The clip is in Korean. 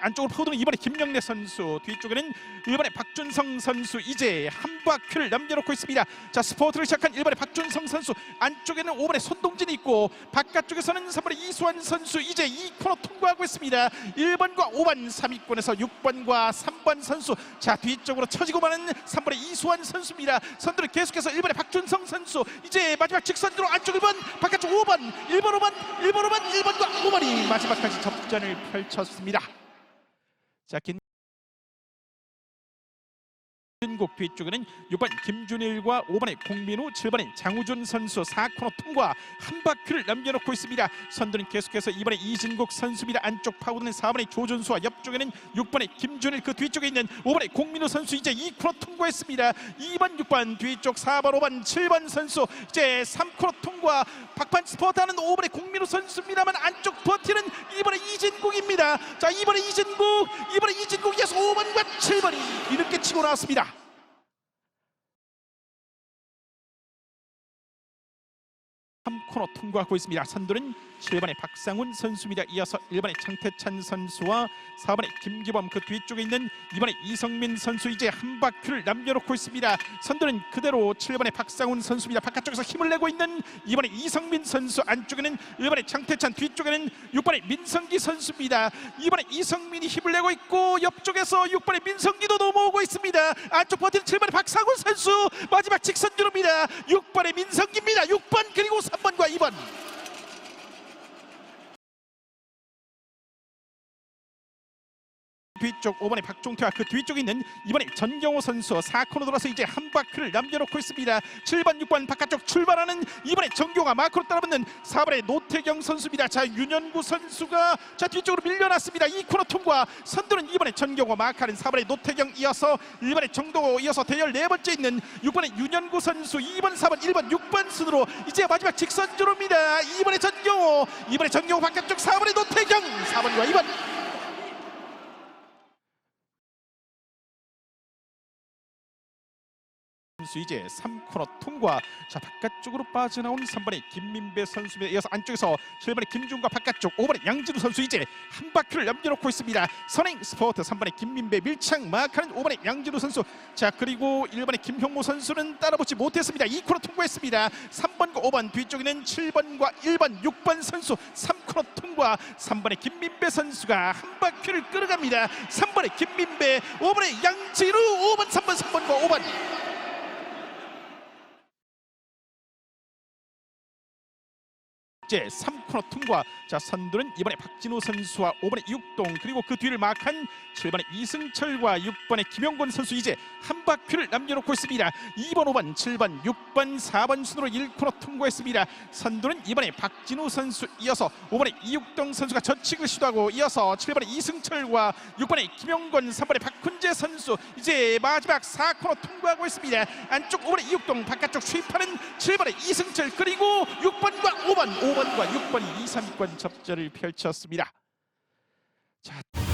안쪽으로 파고드는 이번에 김영래 선수 뒤쪽에는 1번의 박준성 선수 이제 한 바퀴를 남겨놓고 있습니다. 자 스포트를 시작한 1번의 박준성 선수 안쪽에는 5번의 손동진이 있고 바깥쪽에서는 3번의 이수환 선수 이제 이 코너 통과하고 있습니다. 1번과 5번 3위권에서 6번과 3번 선수 자 뒤쪽으로 처지고 마는 3번의 이수환 선수입니다. 선두는 계속해서 1번의 박준성 선수 이제 마지막 직선으로 안쪽 1번 바깥쪽 5번 1번 5번 1번 5번 1번과 5번이 마지막까지 접전을 펼쳤습니다 자, 긴 진곡 뒤쪽에는 6번 김준일과 5번의 공민우, 7번의 장우준 선수 4코너 통과 한 바퀴를 남겨놓고 있습니다. 선두는 계속해서 2번의 이진국 선수입니다. 안쪽 파고드는 4번의 조준수와 옆쪽에는 6번의 김준일 그 뒤쪽에 있는 5번의 공민우 선수 이제 2코너 통과했습니다. 2번, 6번 뒤쪽 4번, 5번, 7번 선수 이제 3코너 통과 박판 스포트하는 5번의 공민우 선수입니다만 안쪽 버티는 2번의 이진국입니다. 자, 2번의 이진국, 2번의 이진국 이어서 5번과 7번이 뒤늦게 치고 나왔습니다. 코너 통과하고 있습니다. 선두는 7번의 박상훈 선수입니다. 이어서 1번의 장태찬 선수와 4번의 김기범 그 뒤쪽에 있는 2번의 이성민 선수 이제 한 바퀴를 남겨놓고 있습니다. 선두는 그대로 7번의 박상훈 선수입니다. 바깥쪽에서 힘을 내고 있는 2번의 이성민 선수 안쪽에는 1번의 장태찬 뒤쪽에는 6번의 민성기 선수입니다. 2번의 이성민이 힘을 내고 있고 옆쪽에서 6번의 민성기도 넘어오고 있습니다. 안쪽 버티는 7번의 박상훈 선수 마지막 직선 주로입니다. 6번의 민성기입니다. 6번 그리고 3번과 2번 뒤쪽 5번의 박종태와 그 뒤쪽에 있는 이번에 전경호 선수 4코너 돌아서 이제 한 바퀴를 남겨놓고 있습니다. 7번 6번 바깥쪽 출발하는 이번에 정경화 마크로 따라붙는 4번의 노태경 선수입니다. 자 윤현구 선수가 자 뒤쪽으로 밀려났습니다. 2코너 통과 선두는 이번에 전경호 마크하는 4번의 노태경 이어서 1번의 정동호 이어서 대열 네 번째 있는 6번의 윤현구 선수 2번 4번 1번 6번 순으로 이제 마지막 직선주로입니다. 2번의 전경호 2번의 전경호 바깥쪽 4번의 노태경 4번과 2번 선수 이제 3코너 통과. 자 바깥쪽으로 빠져나온 3번의 김민배 선수에 이어서 안쪽에서 7번의 김준과 바깥쪽 5번의 양진우 선수 이제 한 바퀴를 남겨놓고 있습니다. 선행 스포트 3번의 김민배 밀착 마크하는 5번의 양진우 선수. 자 그리고 1번의 김형모 선수는 따라붙지 못했습니다. 2코너 통과했습니다. 3번과 5번 뒤쪽에는 7번과 1번 6번 선수. 3코너 통과. 3번의 김민배 선수가 한 바퀴를 끌어갑니다. 3번의 김민배 5번의 양진우 5번 3번 3번과 5번 이제 3코너 통과 자 선두는 이번에 박진호 선수와 5번의 이육동 그리고 그 뒤를 마크한 7번의 이승철과 6번의 김영권 선수 이제 한 바퀴를 남겨놓고 있습니다. 2번 5번 7번 6번 4번 순으로 1코너 통과했습니다. 선두는 이번에 박진호 선수 이어서 5번의 이육동 선수가 저측을 시도하고 이어서 7번의 이승철과 6번의 김영권 3번의 박훈재 선수 이제 마지막 4코너 통과하고 있습니다. 안쪽 5번의 이육동 바깥쪽 수입하는 7번의 이승철 그리고 6번과 5번 5번 과 6번이 2, 3권 접전을 펼쳤습니다. 자.